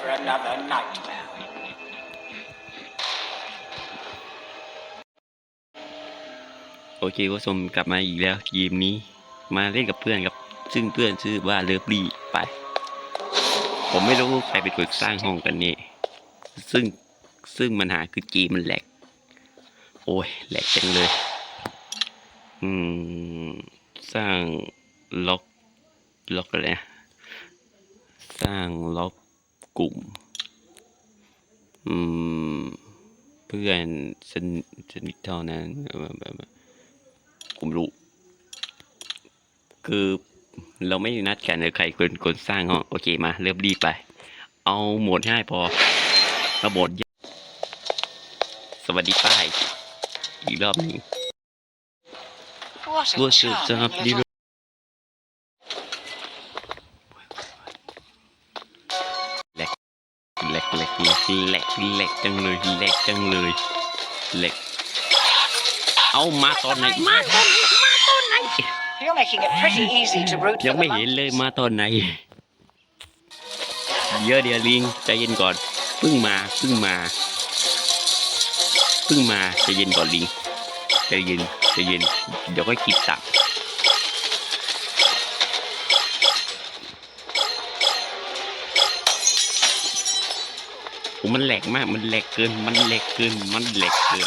for another nightmare. โอเคผู้ชมกลับมาอีกแล้วเกมนี้มาเล่นกับเพื่อนครับ ซึ่งเพื่อนชื่อว่าเลิฟลี่ไป ผมไม่รู้ใครเป็นคนสร้างห้องกันนี่ ซึ่งซึ่งปัญหาคือเกมมันแหลก โอ้ยแหลกจังเลย อืม สร้างล็อกล็อกอะไรนะสร้างล็อก กลุ่มอืมเพื่อนสนสนิทเท่านั้นผมรู้คือเราไม่นัดกันเลยใครเป็นคนสร้างห้องโอเคมา เริ่มรีบไป เอาโหมดง่ายพอเอาโหมดยากสวัสดีป้ายอีกรอบหนึ่ง What a What's your charming job, little ลกแหลกแหลกแหลกแหลกจังเลยแหลกจังเลยแหลกเอามาตอนไหนมาตอนไหนมาตอนไหน You're making it pretty easy to root ยัง for ไม่ the เห็น monkeys. เลยมาตอนไหน เยอะเดี๋ยวลิงใจเย็นก่อนเพิ่งมาเพิ่งมาเพิ่งมาใจเย็นก่อนลิงใจเย็นใจเย็นเดี๋ยวก็คิดตัก โอ้มันแหลกมาก มันแหลกเกิน มันแหลกเกิน มันแหลกเกิน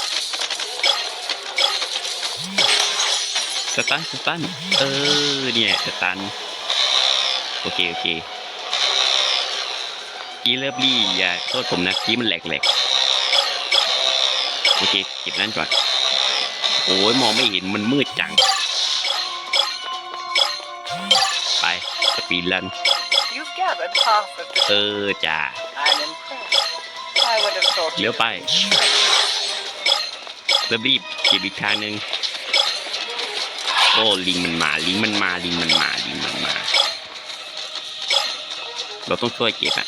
สตัน สตัน เออ เนี่ย สตัน โอเค โอเค กี้เลิฟลี่อย่าโทษผมนะกี้มันแหลกแหลกโอเคเก็บนั้นก่อน โอ้ยมองไม่เห็น มันมืดจัง ไป สปีดลัน You've gathered half of เอ the. อจ้า I'm impressed. I would have thought เลี้ยวไปเริ่มรีบเก็บอีกทางหนึ่งโอ้ลิงมันมาลิงมันมาลิงมันมาลิงมันมา เราต้องช่วยเก็บอะ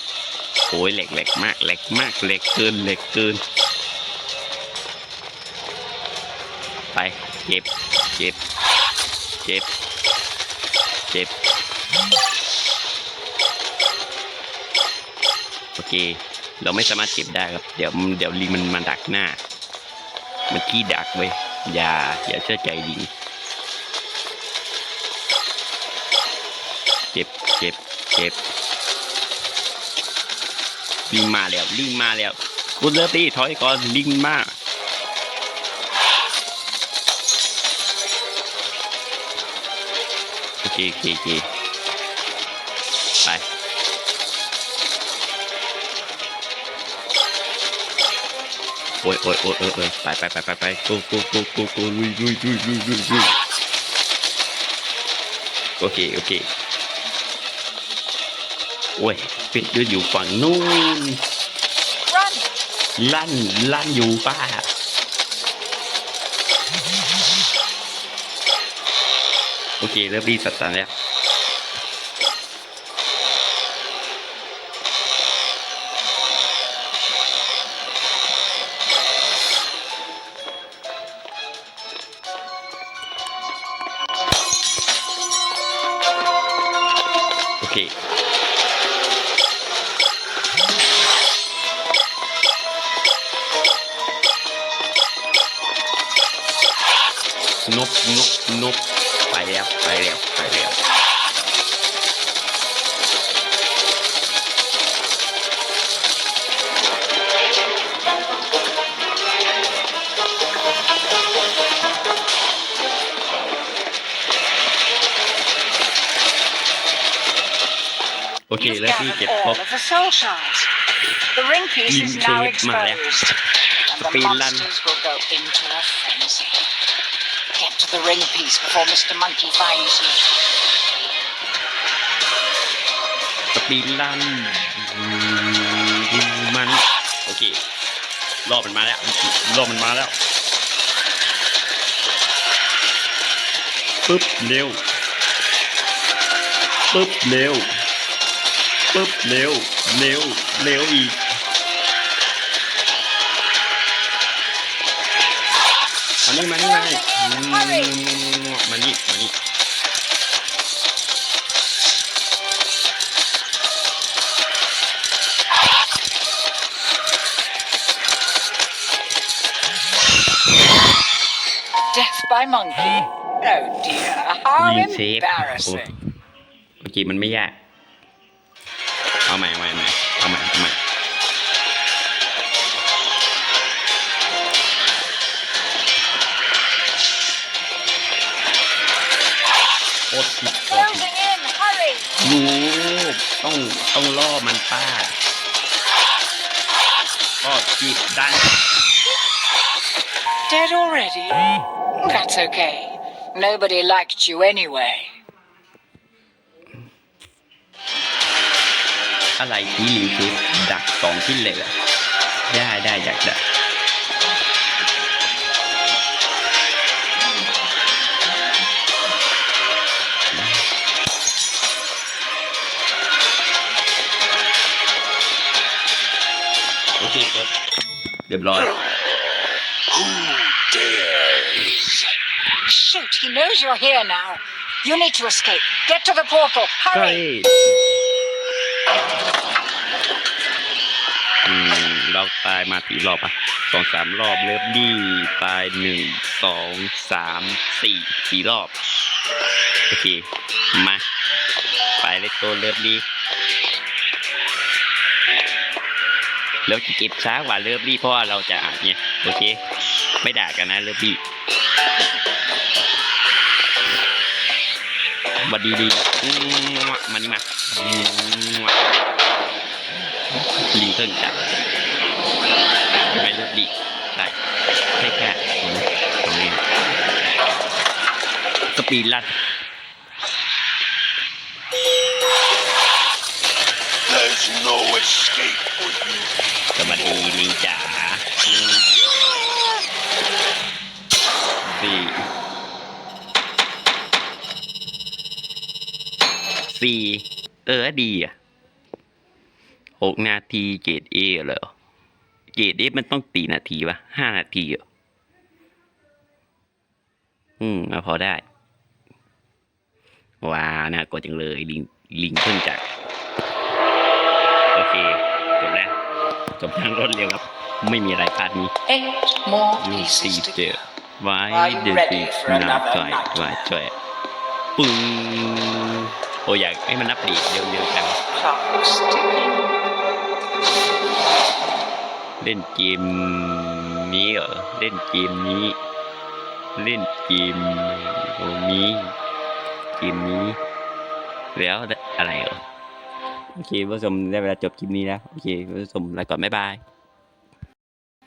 โอ้ยแหลกแหลกมากแหลกมากแหลกเกินแหลกเกิน ไปเก็บเก็บเก็บเก็บโอเค เราไม่สามารถเก็บได้ครับ เดี๋ยวเดี๋ยวลิงมันมาดักหน้า มันขี้ดักเว้ยอย่าอย่าเชื่อใจลิงเก็บเก็บเก็บลิงมาแล้วลิงมาแล้วคุณเลิฟตี้ถอยก่อนลิงมาโอเคโอเคโอเคไป อ้ยโอ้ยโอ้ยโอ้ยโอ้ยไปไปไปไปไปโกโกโกโกโกลุยลุยลุยลุยลุยลุยโอเคโอเคโอ้ยเป็ดเดินอยู่ฝั่งนู้น Run! ลั่นลั่นอยู่ป้าโอเคเริ่มรีสตาร์ทแล้ว นกนกนกไปแล้วไปแล้วไปแล้วโอเค You've แล้วพี่ gathered เก็บคร all บ of the soul shards. The ring piece is Lim now shape mà lẹ. exposed, and To the ring piece before Mr. Monkey finds you. สปีดลันมันโอเครอบมันมาแล้วรอบมันมาแล้วปึ๊บเร็วปึ๊บเร็วปึ๊บเร็วเร็วเร็วอีก นี่มานี่มามานี่มานี่ยิงเซฟเมื่อกี้มันไม่ยาก เอาใหม่ใหม่ ล่อมันป้า ก็จีบดัน Dead already? That's okay. Nobody liked you anyway. อะไรที่ลิงคือดักสองที่เลยเหรอได้ได้อยากดัก เรียบร้อย Shoot, he knows you're here now. You need to escape. Get to the portal. ใช่ Hurry! อืมเราตายมากี่รอบอะสองสามรอบเลิฟดี้ตายหนึ่งสองสามสี่สี่รอบ โอเค มา ไปเลยตัวเลิฟดี้ แล้วจะเก็บช้ากว่าเลิฟดี้เพราะว่าเราจะอ่านเนี่ยโอเค ไม่ด่ากันนะเลิฟดี้บัดดีดีมานี่มาลิงเพิ่งจับไม่เลิฟดี้ได้แค่แค่ตรงนี้สปีดลัด no escape for you. สวัสดีลิงจ๋าอืมสี่สี่เออดีอะหกนาทีเกรดเอเหรอเกรดเอมันต้องตีนาทีวะห้านาทีเหรออืมเอาพอได้ ว้าวน่ากดจังเลย ลิงลิงเพิ่งจาก จบทางรวดเร็วครับ ไม่มีอะไรพลาดนี้ Eight more ลูก pieces สี่ to เจอ go. ไว้ Are you เดือด ready ดี for นา another จ่อย night? ไว้จ่อยปึ้งโอ้อยากให้มันนับดีเร็วๆจัง Clock's ticking. เล่นเกมนี้เหรอเล่นเกมนี้ เล่นเกมโอ้นี้เกมนี้ แล้วอะไรเหรอ โอเคผู้ชมได้เวลาจบคลิปนี้แล้ว โอเคผู้ชมลาก่อนบ๊ายบาย